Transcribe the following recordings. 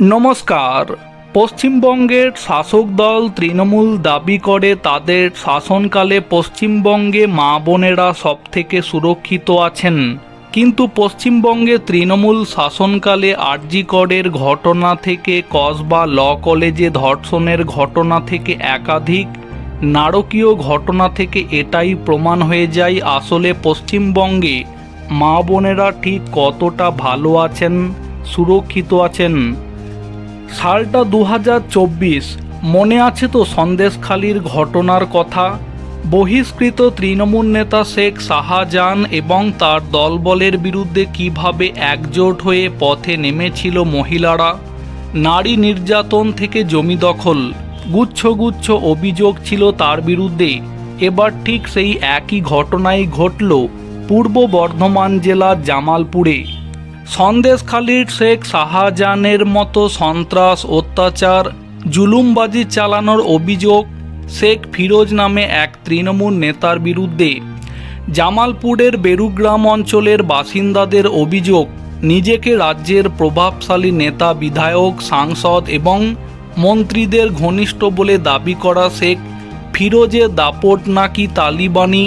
নমস্কার। পশ্চিমবঙ্গের শাসক দল তৃণমূল দাবি করে তাদের শাসনকালে পশ্চিমবঙ্গে মা বোনেরা সব থেকে সুরক্ষিত আছেন। কিন্তু পশ্চিমবঙ্গে তৃণমূল শাসনকালে আরজিকরের ঘটনা থেকে কসবা ল কলেজে ধর্ষণের ঘটনা থেকে একাধিক, নারকীয় ঘটনা থেকে এটাই প্রমাণ হয়ে যায় আসলে পশ্চিমবঙ্গে মা বোনেরা ঠিক কতটা ভালো আছেন, সুরক্ষিত আছেন। সালটা দু হাজার চব্বিশ, মনে আছে তো সন্দেশখালির ঘটনার কথা? বহিষ্কৃত তৃণমূল নেতা শেখ শাহজাহান এবং তার দলবলের বিরুদ্ধে কীভাবে একজোট হয়ে পথে নেমেছিল মহিলারা? নারী নির্যাতন থেকে জমি দখল গুচ্ছ গুচ্ছ অভিযোগ ছিল তার বিরুদ্ধে। এবার ঠিক সেই একই ঘটনাই ঘটল পূর্ব বর্ধমান জেলার জামালপুরে। সন্দেশখালীর শেখ শাহজাহানের মতো সন্ত্রাস, অত্যাচার, জুলুমবাজি চালানোর অভিযোগ শেখ ফিরোজ নামে এক তৃণমূল নেতার বিরুদ্ধে। জামালপুরের বেরুগ্রাম অঞ্চলের বাসিন্দাদের অভিযোগ, নিজেকে রাজ্যের প্রভাবশালী নেতা, বিধায়ক, সাংসদ এবং মন্ত্রীদের ঘনিষ্ঠ বলে দাবি করা শেখ ফিরোজের দাপট নাকি তালিবানি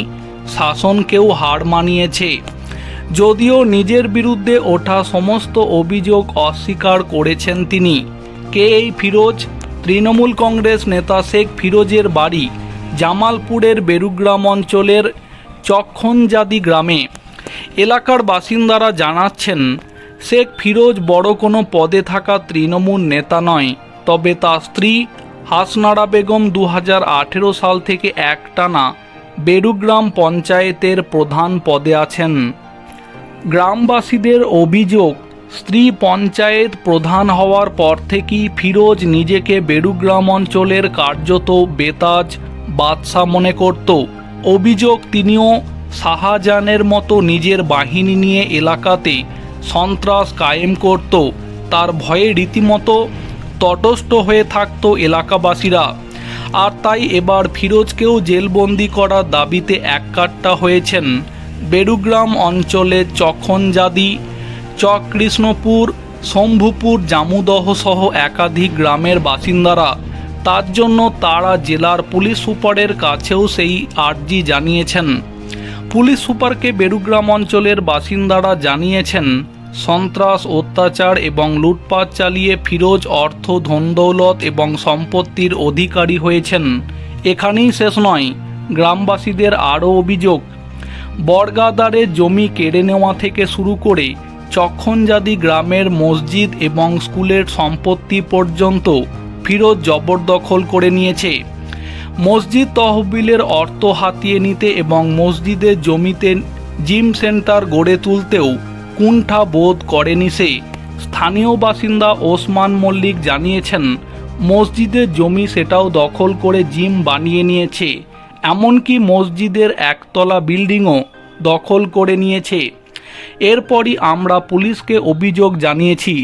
শাসনকেও হার মানিয়েছে। যদিও নিজের বিরুদ্ধে ওঠা সমস্ত অভিযোগ অস্বীকার করেছেন তিনি। কে এই ফিরোজ? তৃণমূল কংগ্রেস নেতা শেখ ফিরোজের বাড়ি জামালপুরের বেরুগ্রাম অঞ্চলের চক্ষণজাদি গ্রামে। এলাকার বাসিন্দারা জানাচ্ছেন, শেখ ফিরোজ বড় কোনো পদে থাকা তৃণমূল নেতা নয়, তবে তার স্ত্রী হাসনারা বেগম দু হাজার আঠেরো সাল থেকে একটানা বেরুগ্রাম পঞ্চায়েতের প্রধান পদে আছেন। গ্রামবাসীদের অভিযোগ, স্ত্রী পঞ্চায়েত প্রধান হওয়ার পর থেকেই ফিরোজ নিজেকে বেরুগ্রাম অঞ্চলের কার্যত বেতাজ বাদশা মনে করত। অভিযোগ, তিনিও শাহজাহানের মতো নিজের বাহিনী নিয়ে এলাকাতে সন্ত্রাস কায়েম করত। তার ভয়ে রীতিমতো তটস্থ হয়ে থাকত এলাকাবাসীরা। আর তাই এবার ফিরোজকেও জেলবন্দি করার দাবিতে এক কাট্টা হয়েছেন। বেরুগ্রাম অঞ্চলের চক্ষণজাদি চকৃষ্ণপুর, শম্ভুপুর, জামুদহ সহ একাধিক গ্রামের বাসিন্দারা তার জন্য তারা জেলার পুলিশ সুপারের কাছেও সেই আর্জি জানিয়েছেন। পুলিশ সুপারকে বেরুগ্রাম অঞ্চলের বাসিন্দারা জানিয়েছেন, সন্ত্রাস, অত্যাচার এবং লুটপাট চালিয়ে ফিরোজ অর্থ ধনদৌলত এবং সম্পত্তির অধিকারী হয়েছেন। এখানেই শেষ নয়, গ্রামবাসীদের আরও অভিযোগ বর্গাদারে জমি কেড়ে নেওয়া থেকে শুরু করে চক্ষণজাদি গ্রামের মসজিদ এবং স্কুলের সম্পত্তি পর্যন্ত ফিরোজ জবরদখল করে নিয়েছে। মসজিদ তহবিলের অর্থ হাতিয়ে নিতে এবং মসজিদের জমিতে জিম সেন্টার গড়ে তুলতেও কুণ্ঠা বোধ করেনি সে। স্থানীয় বাসিন্দা ওসমান মল্লিক জানিয়েছেন মসজিদের জমি সেটাও দখল করে জিম বানিয়ে নিয়েছে। এমনকি মসজিদের একতলা বিল্ডিংও দখল করে নিয়েছে। এরপরই আমরা পুলিশকে অভিযোগ জানিয়েছি।